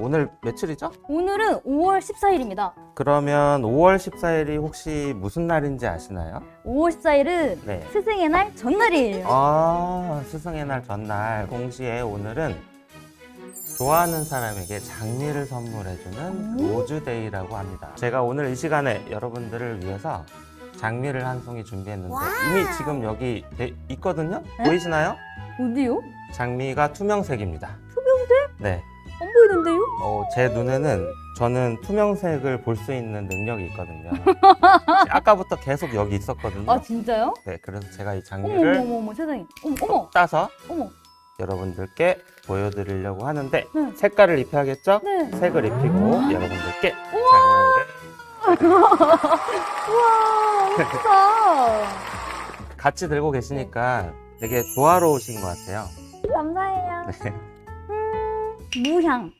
오늘 며칠이죠? 오늘은 5월 14일입니다. 그러면 5월 14일이 혹시 무슨 날인지 아시나요? 5월 14일은 네. 스승의 날 전날이에요. 아, 스승의 날 전날. 동시에 오늘은 좋아하는 사람에게 장미를 선물해주는 로즈데이라고 합니다. 제가 오늘 이 시간에 여러분들을 위해서 장미를 한 송이 준비했는데 이미 지금 여기 돼 있거든요? 네? 보이시나요? 어디요? 장미가 투명색입니다. 네. 안 보이는데요? 어, 제 눈에는 저는 투명색을 볼 수 있는 능력이 있거든요. 아까부터 계속 여기 있었거든요. 아 진짜요? 네, 그래서 제가 이 어머 장미를 어머 어머 어머 세상에. 어머 어머 따서 어머. 여러분들께 보여드리려고 하는데 네. 색깔을 입혀야겠죠? 네. 색을 입히고 여러분들께 장미를 우와 예쁘다. 같이 들고 계시니까 되게 조화로우신 것 같아요. 감사해요. 네. 음, 무향.